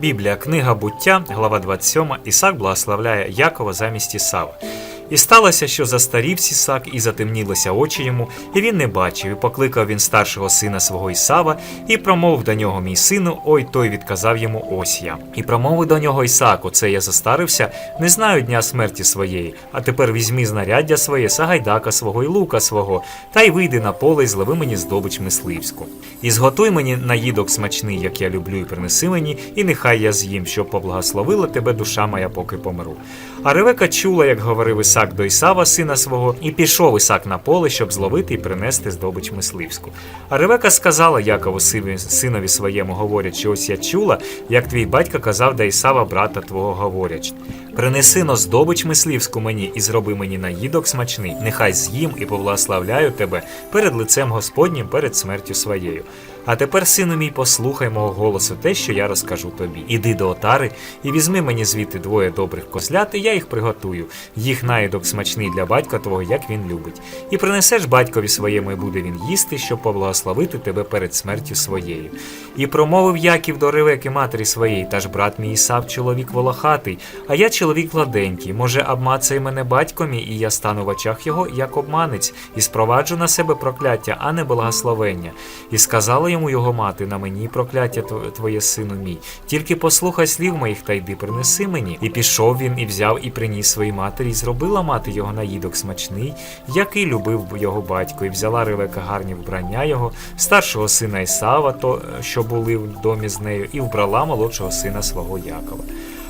Біблія, книга буття, глава 27, Ісак благословляє Якова замість Ісава. І сталося, що застарів Ісак, і затемнілися очі йому, і він не бачив, і покликав він старшого сина свого Ісава, і промовив до нього мій сину, ой той відказав йому ось я. І промовив до нього Ісак, оце я застарився, не знаю дня смерті своєї, а тепер візьми знаряддя своє, сагайдака свого і лука свого, та й вийди на поле і злови мені здобич мисливську. І зготуй мені наїдок смачний, як я люблю, і принеси мені, і нехай я з'їм, щоб поблагословила тебе душа моя, поки помру. А Ревека чула, як говорив Ісак до Ісава, сина свого, і пішов Ісак на поле, щоб зловити і принести здобич мисливську. А Ревека сказала Якову синові своєму, говорячи, ось я чула, як твій батько казав до Ісава, брата твого говорячи. Принеси но здобич мисливську мені і зроби мені наїдок смачний, нехай з'їм і поблагословляю тебе перед лицем Господнім, перед смертю своєю. А тепер, сину мій, послухай мого голосу те, що я розкажу тобі. Іди до отари і візьми мені звідти двоє добрих козлят, і я їх приготую. Їх наїдок смачний для батька твого, як він любить. І принесеш батькові своєму, і буде він їсти, щоб поблагословити тебе перед смертю своєю. І промовив Яків до Ревеки матері своєї, та ж брат мій Ісав чоловік волохатий, а я чоловік гладенький. Може, обмацає мене батько мій, і я стану в очах його, як обманець, і спроваджу на себе прокляття, а не благословення. І сказала йому його мати, на мені прокляття твоє сину мій. Тільки послухай слів моїх та йди принеси мені. І пішов він, і взяв, і приніс своїй матері, і зробила мати його наїдок смачний, який любив його батько, і взяла Ревека гарні вбрання його, старшого сина Ісава, то, що були в домі з нею, і вбрала молодшого сина свого Якова.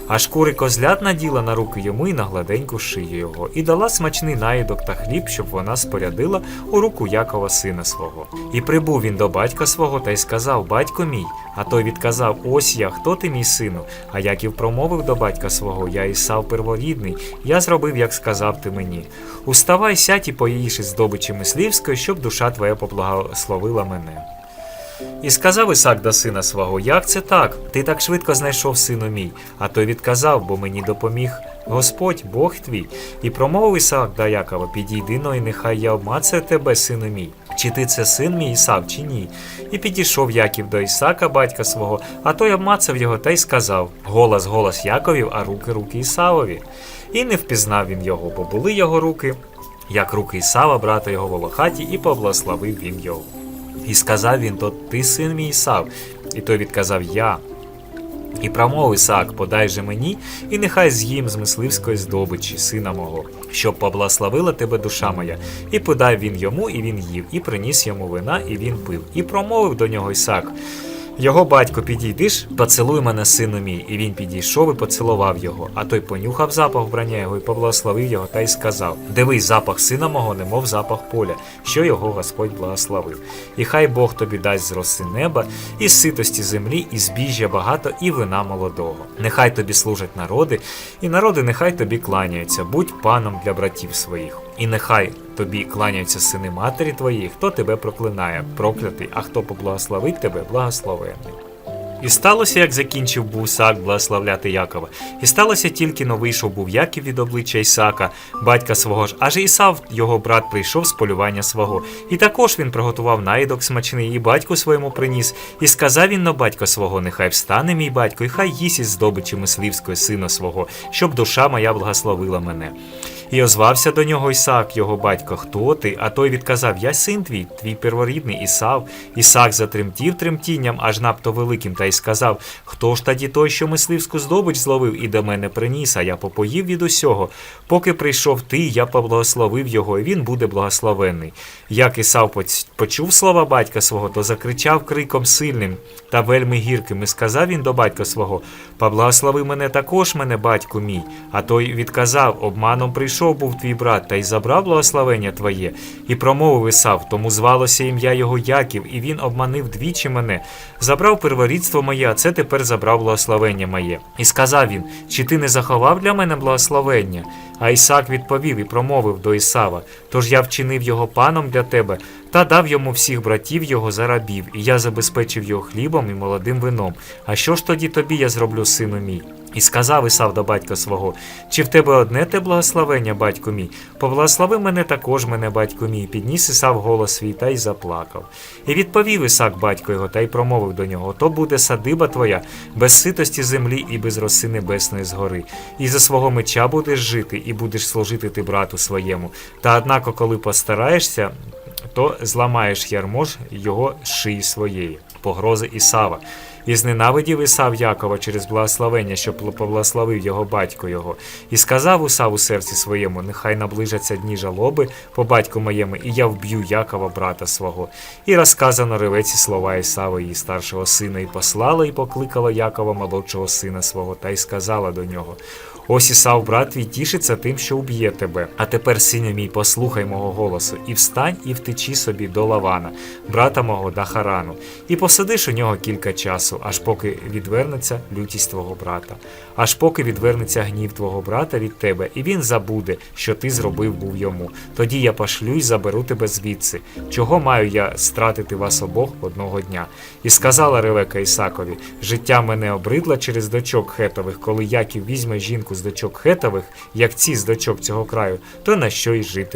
А шкури козлят наділа на руки йому і на гладеньку шию його, і дала смачний наїдок та хліб, щоб вона спорядила у руку Якова сина свого. І прибув він до батька свого та й сказав: Батько мій. А той відказав: Ось я, хто ти мій сину? А Яків промовив до батька свого: Я Ісав перворідний, я зробив, як сказав ти мені. Уставай, сядь і поїж із здобичі мислівської, щоб душа твоя поблагословила мене. І сказав Ісак до сина свого, як це так? Ти так швидко знайшов сину мій. А той відказав, бо мені допоміг Господь, Бог твій. І промовив Ісаак до Якова, підійди но і нехай я обмацаю тебе, сину мій. Чи ти це син мій Ісав, чи ні? І підійшов Яків до Ісака, батька свого, а той обмацав його та й сказав: Голос, голос Яковів, а руки, руки Ісавові. І не впізнав він його, бо були його руки, як руки Ісава, брата його волохаті, і поблагословив він його. І сказав він, то ти син мій Ісав. І той відказав Я. І промовив Ісаак, подай же мені, і нехай з'їм з мисливської здобичі, сина мого, щоб поблагословила тебе душа моя. І подай він йому, і він їв, і приніс йому вина, і він пив. І промовив до нього Ісаак. Його батько підійди ж, поцілуй мене, сину мій. І він підійшов і поцілував його. А той понюхав запах вбрання його і поблагословив його та й сказав: Дивись, запах сина мого, немов запах поля, що його Господь благословив. І хай Бог тобі дасть з неба, і ситості землі, і збіжжя багато, і вина молодого. Нехай тобі служать народи, і народи нехай тобі кланяються, будь паном для братів своїх. І нехай тобі кланяються сини матері твоєї, хто тебе проклинає, проклятий, а хто поблагословить тебе, благословений. І сталося, як закінчив був Ісаак благословляти Якова. І сталося тільки но вийшов був Яків від обличчя Ісака, батька свого ж, аж Ісав, його брат, прийшов з полювання свого. І також він приготував наїдок смачний, і батьку своєму приніс. І сказав він на батька свого: Нехай встане мій батько, і хай їсть із здобичі мисливської сина свого, щоб душа моя благословила мене. І озвався до нього Ісаак, його батько, хто ти? А той відказав: Я син твій, твій перворідний Ісав. Ісаак затремтів тремтінням, аж надто великим, та й сказав: Хто ж тоді той, що мисливську здобич зловив і до мене приніс, а я попоїв від усього. Поки прийшов ти, я поблагословив його, і він буде благословений. Як Ісав почув слова батька свого, то закричав криком сильним та вельми гірким, і сказав він до батька свого: Поблагослови мене також, мене, батьку мій. А той відказав: Обманом прийшов був твій брат, та й забрав благословення твоє. І промовив Ісав, тому звалося ім'я його Яків, і він обманив двічі мене. Забрав перворідство моє, а це тепер забрав благословення моє. І сказав він: Чи ти не заховав для мене благословення? А Ісак відповів і промовив до Ісава: Тож я вчинив його паном для тебе, та дав йому всіх братів його за рабів, і я забезпечив його хлібом і молодим вином. А що ж тоді тобі я зроблю, сину мій? І сказав Ісав до батька свого: Чи в тебе одне те благословення, батько мій? Поблагослови мене також, мене, батько мій. Підніс Ісав голос свій та й заплакав. І відповів Ісак батько його та й промовив до нього: То буде садиба твоя, без ситості землі і без роси небесної згори. І за свого меча будеш жити, і будеш служити ти брату своєму. Та однако, коли постараєшся, то зламаєш ярмо його шиї своєї. Погрози Ісава. І зненавидів Ісав Якова через благословення, що поблагословив його батько його, і сказав Усав у серці своєму: Нехай наближаться дні жалоби по батьку моєму, і я вб'ю Якова, брата свого. І розказано ревеці слова Ісава, її старшого сина, і послала, і покликала Якова, молодшого сина свого, та й сказала до нього: Ось Ісав, брат твій, тішиться тим, що уб'є тебе. А тепер, сине мій, послухай мого голосу, і встань, і втечи собі до Лавана, брата мого Дахарану, і посидиш у нього кілька часу, аж поки відвернеться лютість твого брата, аж поки відвернеться гнів твого брата від тебе, і він забуде, що ти зробив був йому. Тоді я пошлю й заберу тебе звідси. Чого маю я стратити вас обох одного дня? І сказала Ревека Ісакові: життя мене обридло через дочок хетових, коли Яків візьме жінку з дочок хетових, як ці з дочок цього краю, то на що й жити.